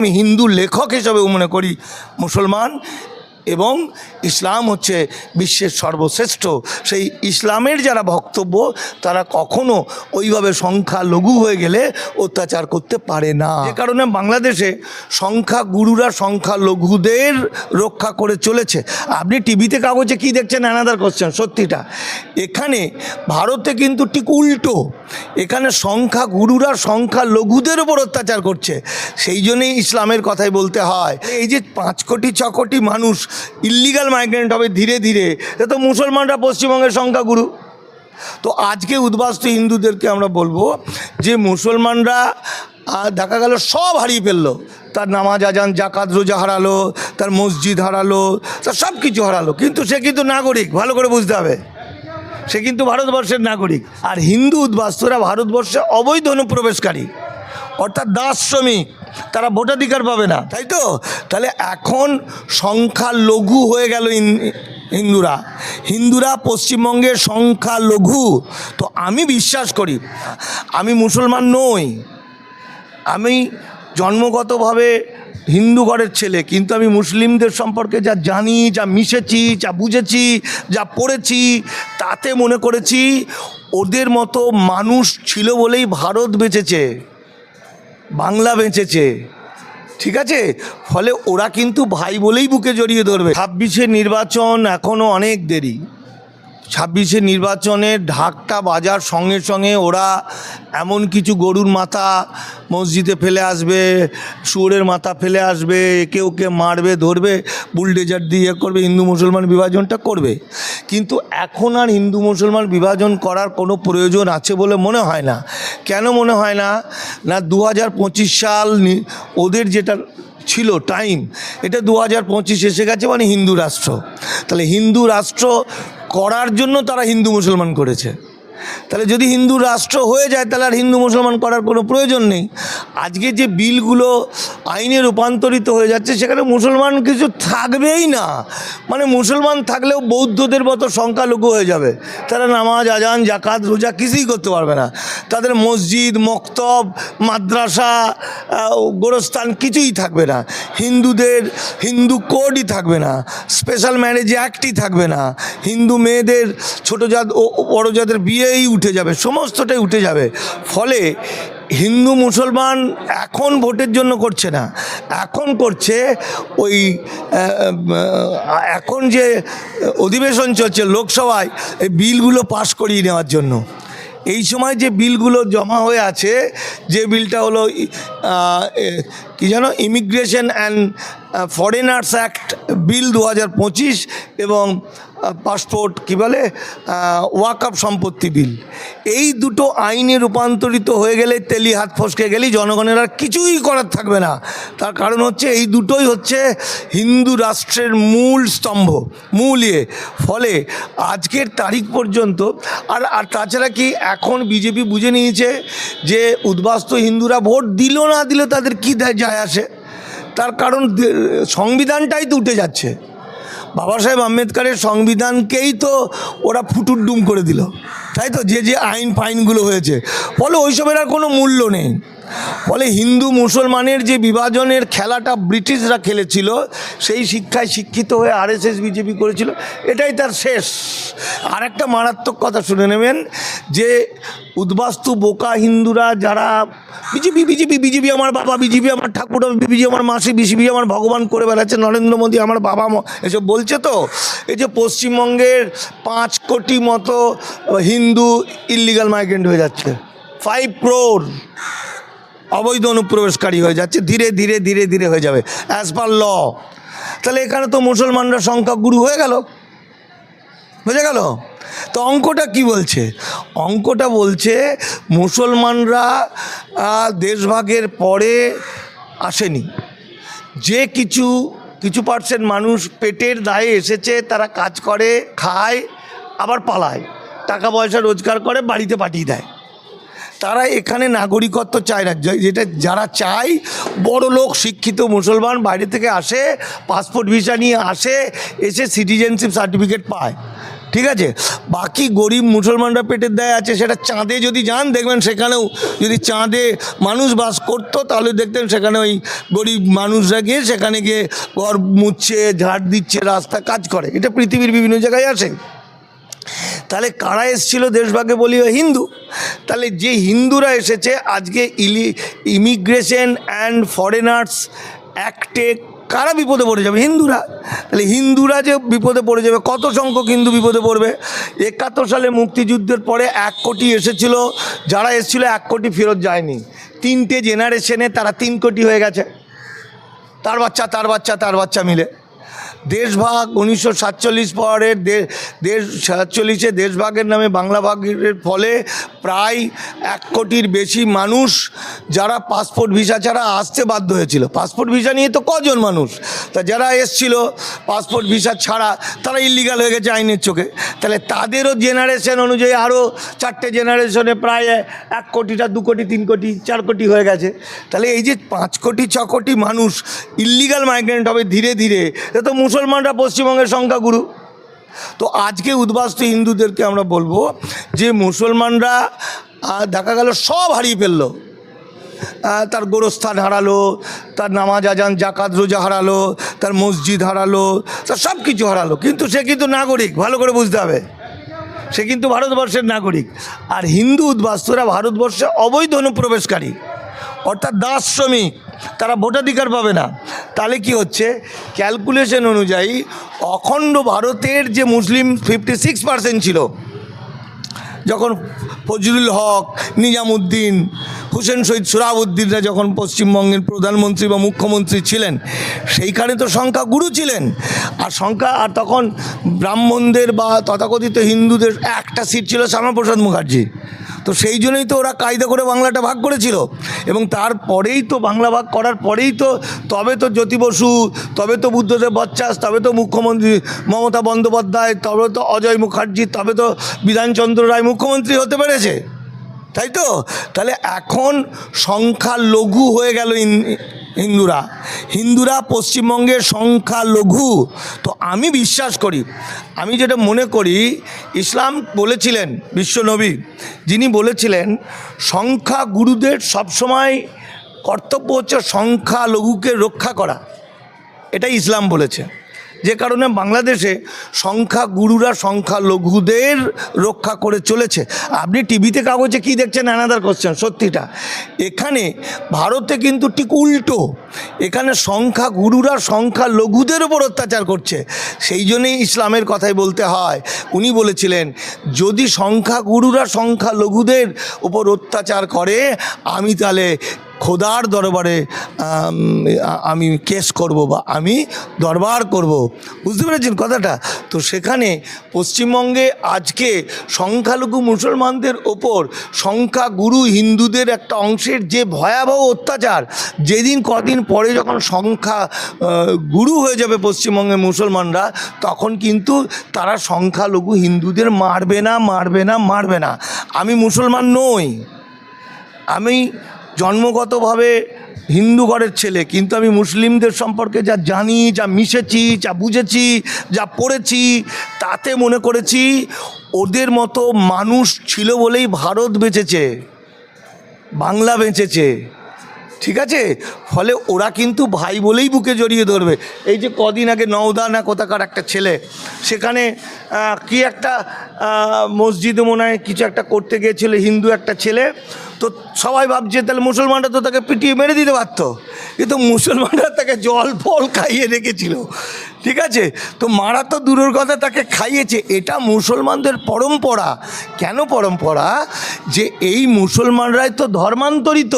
আমি হিন্দু লেখক হিসাবে মনে করি। মুসলমান এবং ইসলাম হচ্ছে বিশ্বের সর্বশ্রেষ্ঠ। সেই ইসলামের যারা বক্তব্য তারা কখনো ওইভাবে সংখ্যা লঘু হয়ে গেলে অত্যাচার করতে পারে না। যে কারণে বাংলাদেশে সংখ্যা গুরুরা সংখ্যা লঘুদের রক্ষা করে চলেছে। আপনি টিভিতে কাগজে কি দেখছেন? অ্যানাদার কোশ্চেন সত্যিটা। এখানে ভারতে কিন্তু ঠিক উল্টো। এখানে সংখ্যা গুরুরা সংখ্যা লঘুদের উপর অত্যাচার করছে। সেই জন্যই ইসলামের কথাই বলতে হয়। এই যে পাঁচ কোটি, ছ কোটি মানুষ ইল্লিগাল মাইগ্রেন্ট হবে ধীরে ধীরে। এ তো মুসলমানরা পশ্চিমবঙ্গের সংখ্যা গুরু তো আজকে উদ্বাস্তু হিন্দুদেরকে আমরা বলব যে মুসলমানরা দেখা গেল সব হারিয়ে ফেলল। তার নামাজ আজান জাকাত রোজা হারালো, তার মসজিদ হারালো, তার সব কিছু হারালো। কিন্তু সে কিন্তু নাগরিক, ভালো করে বুঝতে হবে। সে কিন্তু ভারতবর্ষের নাগরিক। আর হিন্দু উদ্বাস্তুরা ভারতবর্ষে অবৈধ অনুপ্রবেশকারী, অর্থাৎ দাস শ্রমিক। তারা ভোটাধিকার পাবে না। তাই তো? তাহলে এখন সংখ্যা লঘু হয়ে গেল হিন্দুরা। হিন্দুরা পশ্চিমবঙ্গের সংখ্যা লঘু তো আমি বিশ্বাস করি, আমি মুসলমান নই। আমি জন্মগতভাবে হিন্দু ঘরের ছেলে, কিন্তু আমি মুসলিমদের সম্পর্কে যা জানি, যা মিশেছি, যা বুঝেছি, যা পড়েছি, তাতে মনে করেছি ওদের মতো মানুষ ছিল বলেই ভারত বেঁচেছে। বাংলা বেঁচেছে। ঠিক আছে? ফলে ওরা কিন্তু ভাই বলেই বুকে জড়িয়ে ধরবে। ছাব্বিশে নির্বাচন এখনও অনেক দেরি। ছাব্বিশে নির্বাচনের ঢাকটা বাজার সঙ্গে সঙ্গে ওরা এমন কিছু গরুর মাথা মসজিদে ফেলে আসবে, শুয়োরের মাথা ফেলে আসবে, একে ওকে মারবে, ধরবে, বুলডেজার দিয়ে ইয়ে করবে, হিন্দু মুসলমান বিভাজনটা করবে। কিন্তু এখন আর হিন্দু মুসলমান বিভাজন করার কোনো প্রয়োজন আছে বলে মনে হয় না। কেন মনে হয় না? না দু হাজার পঁচিশ সাল ওদের যেটা ছিল টাইম, এটা দু হাজার পঁচিশ এসে গেছে মানে হিন্দু রাষ্ট্র। তাহলে হিন্দু রাষ্ট্র করার জন্য তারা হিন্দু মুসলমান করেছে। তাহলে যদি হিন্দু রাষ্ট্র হয়ে যায়, তাহলে আর হিন্দু মুসলমান করার কোনো প্রয়োজন নেই। আজকে যে বিলগুলো আইনে রূপান্তরিত হয়ে যাচ্ছে, সেখানে মুসলমান কিছু থাকবেই না। মানে মুসলমান থাকলেও বৌদ্ধদের মতো সংখ্যালঘু হয়ে যাবে। তারা নামাজ, আজান জাকাত রোজা কিছুই করতে পারবে না। তাদের মসজিদ, মক্তব, মাদ্রাসা গোরস্থান কিছুই থাকবে না। হিন্দুদের, হিন্দু কোডই থাকবে না। স্পেশাল ম্যারেজ অ্যাক্টই থাকবে না। হিন্দু মেয়েদের, ছোটো জাত ও বড়ো জাতের জাতের বিয়েই উঠে যাবে, সমস্তটাই উঠে যাবে। ফলে হিন্দু মুসলমান এখন ভোটের জন্য করছে না। এখন করছে ওই এখন যে অধিবেশন চলছে লোকসভায়, এই বিলগুলো পাশ করিয়ে নেওয়ার জন্য। এই সময় যে বিলগুলো জমা হয়ে আছে, যে বিলটা হলো কি জানো immigration and foreigners act bill দু হাজার পঁচিশ এবং পাসপোর্ট কী বলে ওয়াকআপ সম্পত্তি বিল। এই দুটো আইনে রূপান্তরিত হয়ে গেলে তেলি হাত ফসকে গেলেই জনগণের আর কিছুই করার থাকবে না। তার কারণ হচ্ছে এই দুটোই হচ্ছে হিন্দু রাষ্ট্রের মূল স্তম্ভ, মূল ইয়ে। ফলে আজকের তারিখ পর্যন্ত, আর আর তাছাড়া কি এখন বিজেপি বুঝে নিয়েছে যে উদ্বাস্ত হিন্দুরা ভোট দিল না দিল তাদের কী যায় আসে? তার কারণ সংবিধানটাই তো উঠে যাচ্ছে। বাবা সাহেব আম্বেদকারের সংবিধানকেই তো ওরা ফুটুর ডুম করে দিল। তাই তো যে যে আইন ফাইনগুলো হয়েছে। ফলে ওইসবের আর কোনো মূল্য নেই। ফলে হিন্দু মুসলমানের যে বিভাজনের খেলাটা ব্রিটিশরা খেলেছিল, সেই শিক্ষায় শিক্ষিত হয়ে আরএসএস, বিজেপি করেছিল, এটাই তার শেষ। আর একটা মারাত্মক কথা শুনে নেবেন, যে উদ্বাস্তু বোকা হিন্দুরা যারা বিজেপি বিজেপি বিজেপি আমার বাবা, বিজেপি আমার ঠাকুর, বিজেপি আমার মাসি, বিজেপি আমার ভগবান করে বেড়াচ্ছে, নরেন্দ্র মোদী আমার বাবা এসব বলছে তো? এই যে পশ্চিমবঙ্গের পাঁচ কোটি মতো হিন্দু ইল্লিগাল মাইগ্রেন্ট হয়ে যাচ্ছে। ফাইভ ক্রোর অবৈধ অনুপ্রবেশকারী হয়ে যাচ্ছে, ধীরে ধীরে ধীরে ধীরে হয়ে যাবে অ্যাজ পার ল তাহলে এখানে তো মুসলমানরা সংখ্যা গুরু হয়ে গেল। বুঝে গেল? তো অঙ্কটা কি বলছে? অঙ্কটা বলছে মুসলমানরা দেশভাগের পরে আসেনি। যে কিছু কিছু পার্সেন্ট মানুষ পেটের দায়ে এসেছে, তারা কাজ করে, খায়, আবার পালায়। টাকা পয়সা রোজগার করে, বাড়িতে পাঠিয়ে দেয়। তারা এখানে নাগরিকত্ব চায় না। যেটা যারা চায়, বড় লোক, শিক্ষিত, মুসলমান, বাইরে থেকে আসে পাসপোর্ট ভিসা নিয়ে আসে, এসে সিটিজেনশিপ সার্টিফিকেট পায়। ঠিক আছে? বাকি গরিব মুসলমানরা পেটের দায় আছে, সেটা চাঁদে যদি যান, দেখবেন সেখানেও যদি চাঁদে মানুষ বাস করতো, তাহলে দেখতেন সেখানে ওই গরিব মানুষরা গিয়ে সেখানে গিয়ে ঘর মুছছে, ঝাড় দিচ্ছে, রাস্তা কাজ করে। এটা পৃথিবীর বিভিন্ন জায়গায় আছে তাহলে কারা এসেছিল দেশভাগে বলি ওই হিন্দু? তাহলে যে হিন্দুরা এসেছে, আজকে ইলি ইমিগ্রেশন অ্যান্ড ফরেনার্স অ্যাক্টে কারা বিপদে পড়ে যাবে? হিন্দুরা। তাহলে হিন্দুরা যে বিপদে পড়ে যাবে, কত সংখ্যক হিন্দু বিপদে পড়বে? একাত্তর সালে মুক্তিযুদ্ধের পরে এক কোটি এসেছিল, যারা এসেছিল এক কোটি ফেরত যায়নি। তিনটে জেনারেশনে তারা তিন কোটি হয়ে গেছে। তার বাচ্চা তার বাচ্চা তার বাচ্চা মিলে। দেশভাগ উনিশশো সাতচল্লিশ পরের দেশ, সাতচল্লিশে দেশভাগের নামে বাংলা ভাগের ফলে প্রায় এক কোটির বেশি মানুষ যারা পাসপোর্ট ভিসা ছাড়া আসতে বাধ্য হয়েছিল। পাসপোর্ট ভিসা নিয়ে তো কজন মানুষ? তা যারা এসছিল পাসপোর্ট ভিসা ছাড়া, তারা ইলিগাল হয়ে গেছে আইনের চোখে। তাহলে তাদেরও জেনারেশন অনুযায়ী আরও চারটে জেনারেশনে প্রায় এক কোটিটা, দু কোটি, তিন কোটি, চার কোটি হয়ে গেছে। তাহলে এই যে পাঁচ কোটি, ছ কোটি মানুষ ইল্লিগাল মাইগ্রেন্ট হবে ধীরে ধীরে, এ তো মুসলমানরা পশ্চিমবঙ্গের সংখ্যাগুরু তো আজকে উদ্বাস্ত হিন্দুদেরকে আমরা বলব যে মুসলমানরা দেখা গেল সব হারিয়ে ফেলল। তার গোরস্থান হারালো, তার নামাজ আজান জাকাত রোজা হারালো, তার মসজিদ হারালো, তার সব কিছু হারালো। কিন্তু সে কিন্তু নাগরিক, ভালো করে বুঝতে হবে। সে কিন্তু ভারতবর্ষের নাগরিক। আর হিন্দু উদ্বাস্তুরা ভারতবর্ষে অবৈধ অনুপ্রবেশকারী। অর্থাৎ দাস শ্রমিক, তারা ভোটাধিকার পাবে না। তাহলে কি হচ্ছে? ক্যালকুলেশন অনুযায়ী অখণ্ড ভারতের যে মুসলিম ফিফটি সিক্স পার্সেন্ট ছিল, যখন ফজলুল হক, নিজামুদ্দিন, হুসেন শহীদ সুরাবুদ্দিনরা যখন পশ্চিমবঙ্গের প্রধানমন্ত্রী বা মুখ্যমন্ত্রী ছিলেন, সেইখানে তো সংখ্যা গুরু ছিলেন। আর সংখ্যা, আর তখন ব্রাহ্মণদের বা তথাকথিত হিন্দুদের একটা সিট ছিল শ্যামাপ্রসাদ মুখার্জি। তো সেই জন্যই তো ওরা কায়দা করে বাংলাটা ভাগ করেছিল। এবং তারপরেই তো বাংলা ভাগ করার পরেই তো, তবে তো জ্যোতি বসু, তবে তো বুদ্ধদেব বচ্চাস, তবে তো মুখ্যমন্ত্রী মমতা বন্দ্যোপাধ্যায়, তবে তো অজয় মুখার্জি, তবে তো বিধানচন্দ্র রায় মুখ্যমন্ত্রী হতে পেরেছে। তাই তো? তাহলে এখন সংখ্যা লঘু হয়ে গেল হিন্দুরা। হিন্দুরা পশ্চিমবঙ্গের সংখ্যা লঘু তো আমি বিশ্বাস করি, আমি যেটা মনে করি, ইসলাম বলেছিলেন বিশ্বনবী, যিনি বলেছিলেন সংখ্যা গুরুদের সবসময় কর্তব্য হচ্ছে সংখ্যা লঘুকে রক্ষা করা। এটাই ইসলাম বলেছে। যে কারণে বাংলাদেশে সংখ্যা গুরুরা, সংখ্যা লঘুদের রক্ষা করে চলেছে। আপনি টিভিতে কাগজে কি দেখছেন? অ্যানাদার কোশ্চেন সত্যিটা। এখানে ভারতে কিন্তু ঠিক উল্টো। এখানে সংখ্যা গুরুরা, সংখ্যা লঘুদের ওপর অত্যাচার করছে। সেই জন্যই ইসলামের কথাই বলতে হয়। উনি বলেছিলেন, যদি সংখ্যা গুরুরা, সংখ্যা লঘুদের ওপর অত্যাচার করে, আমি তাহলে খোদার দরবারে, আমি কেস করব বা আমি দরবার করব। বুঝতে পেরেছেন কথাটা? তো সেখানে পশ্চিমবঙ্গে আজকে সংখ্যালঘু মুসলমানদের ওপর সংখ্যাগুরু হিন্দুদের একটা অংশের যে ভয়াবহ অত্যাচার, যেদিন কদিন পরে যখন সংখ্যা গুরু হয়ে যাবে পশ্চিমবঙ্গে মুসলমানরা, তখন কিন্তু তারা সংখ্যালঘু হিন্দুদের মারবে না মারবে না মারবে না। আমি মুসলমান নই। আমি জন্মগতভাবে হিন্দু ঘরের ছেলে, কিন্তু আমি মুসলিমদের সম্পর্কে যা জানি, যা মিশেছি, যা বুঝেছি, যা পড়েছি, তাতে মনে করেছি ওদের মতো মানুষ ছিল বলেই ভারত বেঁচেছে, বাংলা বেঁচেছে। ঠিক আছে? ফলে ওরা কিন্তু ভাই বলেই বুকে জড়িয়ে ধরবে। এই যে কদিন আগে নওদা না কোথাকার একটা ছেলে, সেখানে কি একটা মসজিদে মনে হয় কিছু একটা করতে গিয়েছিল, হিন্দু একটা ছেলে তো সবাই ভাবছে, তাহলে মুসলমানরা তো তাকে পিটিয়ে মেরে দিতে পারতো। কিন্তু মুসলমানরা তাকে জল, ফল খাইয়ে রেখেছিল। ঠিক আছে? তো মারা তো দূরের কথা, তাকে খাইয়েছে। এটা মুসলমানদের পরম্পরা। কেন পরম্পরা? যে এই মুসলমানরাই তো ধর্মান্তরিত।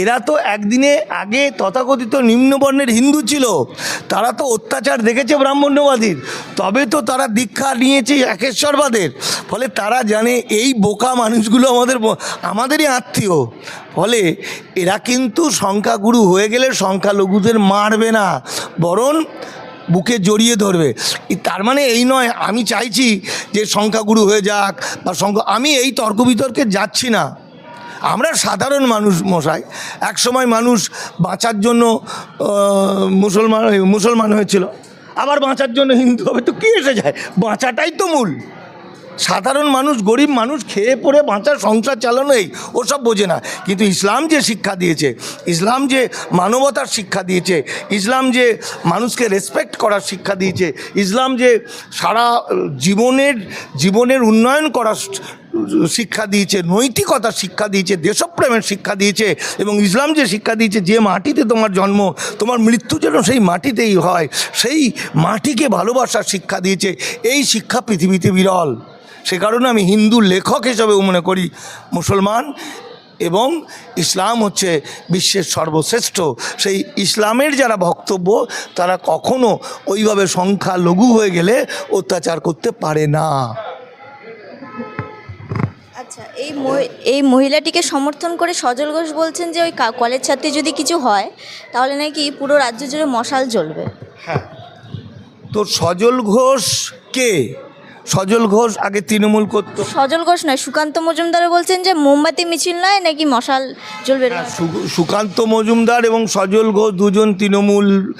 এরা তো একদিনে আগে তথাকথিত নিম্নবর্ণের হিন্দু ছিল। তারা তো অত্যাচার দেখেছে ব্রাহ্মণ্যবাদীর। তবে তো তারা দীক্ষা নিয়েছে একেশ্বরবাদের। ফলে তারা জানে এই বোকা মানুষগুলো আমাদের আমাদেরই আত্মীয়। ফলে এরা কিন্তু সংখ্যাগুরু হয়ে গেলে সংখ্যালঘুদের মারবে না, বরং বুকে জড়িয়ে ধরবে। তার মানে এই নয়, আমি চাইছি যে সংখ্যাগুরু হয়ে যাক বা সংখ্যা আমি এই তর্ক বিতর্কে যাচ্ছি না। আমরা সাধারণ মানুষ মশাই এক সময় মানুষ বাঁচার জন্য মুসলমান মুসলমান হয়েছিল। আবার বাঁচার জন্য হিন্দু হবে, তো কী এসে যায়? বাঁচাটাই তো মূল। সাধারণ মানুষ, গরিব মানুষ খেয়ে পড়ে বাঁচার সংসার চালানো এই ওসব বোঝে না। কিন্তু ইসলাম যে শিক্ষা দিয়েছে, ইসলাম যে মানবতার শিক্ষা দিয়েছে, ইসলাম যে মানুষকে রেসপেক্ট করার শিক্ষা দিয়েছে, ইসলাম যে সারা জীবনের জীবনের উন্নয়ন করার শিক্ষা দিয়েছে নৈতিকতার শিক্ষা দিয়েছে, দেশপ্রেমের শিক্ষা দিয়েছে এবং ইসলাম যে শিক্ষা দিয়েছে, যে মাটিতে তোমার জন্ম, তোমার মৃত্যু যেন সেই মাটিতেই হয়, সেই মাটিকে ভালোবাসার শিক্ষা দিয়েছে, এই শিক্ষা পৃথিবীতে বিরল। সে কারণে আমি হিন্দু লেখক হিসেবে মনে করি, মুসলমান এবং ইসলাম হচ্ছে বিশ্বের সর্বশ্রেষ্ঠ। সেই ইসলামের যারা বক্তব্য, তারা কখনো ওইভাবে সংখ্যা লঘু হয়ে গেলে অত্যাচার করতে পারে না। আচ্ছা এই এই মহিলাটিকে সমর্থন করে সজল ঘোষ বলছেন যে ওই কলেজ ছাত্রী যদি কিছু হয়, তাহলে নাকি পুরো রাজ্য জুড়ে মশাল জ্বলবে। হ্যাঁ। তো সজল ঘোষ কে? সজল ঘোষ আগে তৃণমূল করতো। সজল ঘোষ নয় সুকান্ত মজুমদারও বলছেন যে মোমবাতি মিছিল নয় নাকি মশাল জ্বলবে সু- সুকান্ত মজুমদার এবং সজল ঘোষ দুজন তৃণমূল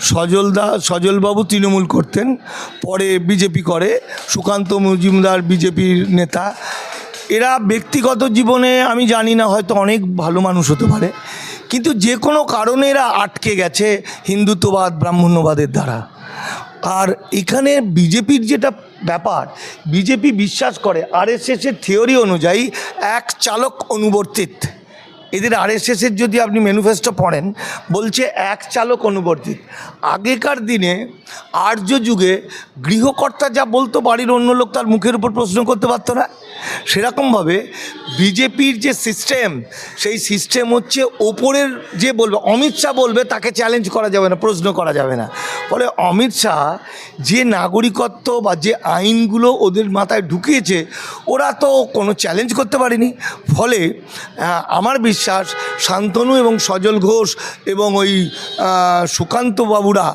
সজলদা সজলবাবু তৃণমূল করতেন পরে বিজেপি করে সুকান্ত মজুমদার বিজেপির নেতা। এরা ব্যক্তিগত জীবনে আমি জানি না হয়তো অনেক ভালো মানুষ হতে পারে কিন্তু যে কোনো কারণে এরা আটকে গেছে হিন্দুত্ববাদ ব্রাহ্মণ্যবাদের দ্বারা। আর এখানে বিজেপির যেটা ব্যাপার, বিজেপি বিশ্বাস করে আরএসএসের থিওরি অনুযায়ী এক চালক অনুবর্তিত। এদের আরএসএসের যদি আপনি ম্যানিফেস্টো পড়েন, বলছে এক চালক অনুবর্তিত। আগেকার দিনে আর্য যুগে গৃহকর্তা যা বলতো বাড়ির অন্য লোক তার মুখের উপর প্রশ্ন করতে পারতো না। সেরকমভাবে বিজেপির যে সিস্টেম সেই সিস্টেম হচ্ছে ওপরের যে বলবে, অমিত শাহ বলবে তাকে চ্যালেঞ্জ করা যাবে না, প্রশ্ন করা যাবে না। ফলে অমিত শাহ যে নাগরিকত্ব বা যে আইনগুলো ওদের মাথায় ঢুকিয়েছে, ওরা তো কোনো চ্যালেঞ্জ করতে পারেনি। ফলে আমার বিশ্বাস শান্তনু এবং সজল ঘোষ এবং ওই সুকান্ত বাবুরা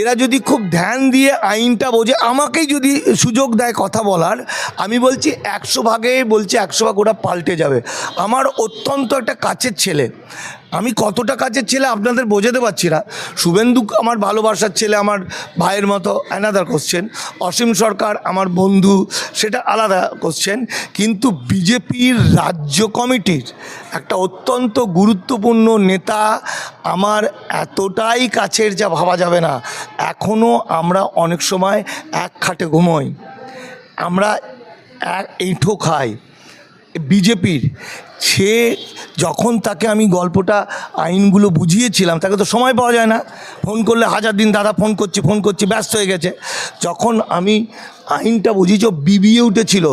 এরা যদি খুব ধ্যান দিয়ে আইনটা বোঝে, আমাকেই যদি সুযোগ দেয় কথা বলার, আমি বলছি একশো বলছি একশো ভাগ ওরা পাল্টে যাবে। আমার অত্যন্ত একটা কাছের ছেলে। আমি কতটা কাছের ছেলে আপনাদের বোঝাতে পারছি না। শুভেন্দু আমার ভালোবাসার ছেলে, আমার ভাইয়ের মতো অ্যানাদার কোশ্চেন অসীম সরকার আমার বন্ধু, সেটা আলাদা কোশ্চেন কিন্তু বিজেপির রাজ্য কমিটির একটা অত্যন্ত গুরুত্বপূর্ণ নেতা আমার এতটাই কাছের যা ভাবা যাবে না। এখনও আমরা অনেক সময় এক খাটে ঘুমোই। আমরা এইঠো খায়। বিজেপির। সে যখন তাকে আমি গল্পটা, আইনগুলো বুঝিয়েছিলাম, তাকে তো সময় পাওয়া যায় না। ফোন করলে হাজার দিন দাদা ফোন করছি ফোন করছি, ব্যস্ত হয়ে গেছে। যখন আমি আইনটা বুঝিয়েছি, ও বিবিয়ে উঠেছিল।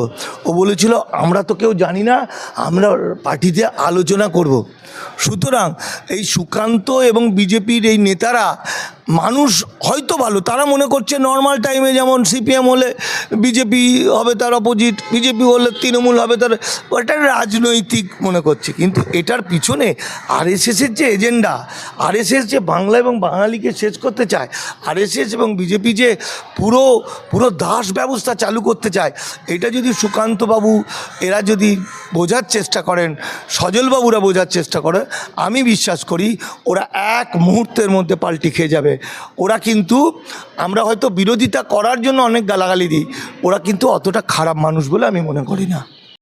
ও বলেছিল, আমরা তো কেউ জানি না, আমরা পার্টিতে আলোচনা করব। সুতরাং এই সুকান্ত এবং বিজেপির এই নেতারা মানুষ হয়তো ভালো, তারা মনে করছে নর্মাল টাইমে যেমন সিপিএম হলে বিজেপি হবে তার অপোজিট বিজেপি হলে তৃণমূল হবে তার ওটা রাজনৈতিক মনে করছে। কিন্তু এটার পিছনে আরএসএসের যে এজেন্ডা আরএসএস যে বাংলা এবং বাঙালিকে শেষ করতে চায় আরএসএস এবং বিজেপি যে পুরো পুরো দাস ব্যবস্থা চালু করতে চায়, এটা যদি সুকান্তবাবু, এরা যদি বোঝার চেষ্টা করেন, সজলবাবুরা বোঝার চেষ্টা করে। আমি বিশ্বাস করি ওরা এক মুহূর্তের মধ্যে পাল্টি খেয়ে যাবে। ওরা কিন্তু, আমরা হয়তো বিরোধিতা করার জন্য অনেক গালাগালি দিই। ওরা কিন্তু অতটা খারাপ মানুষ বলে আমি মনে করি না।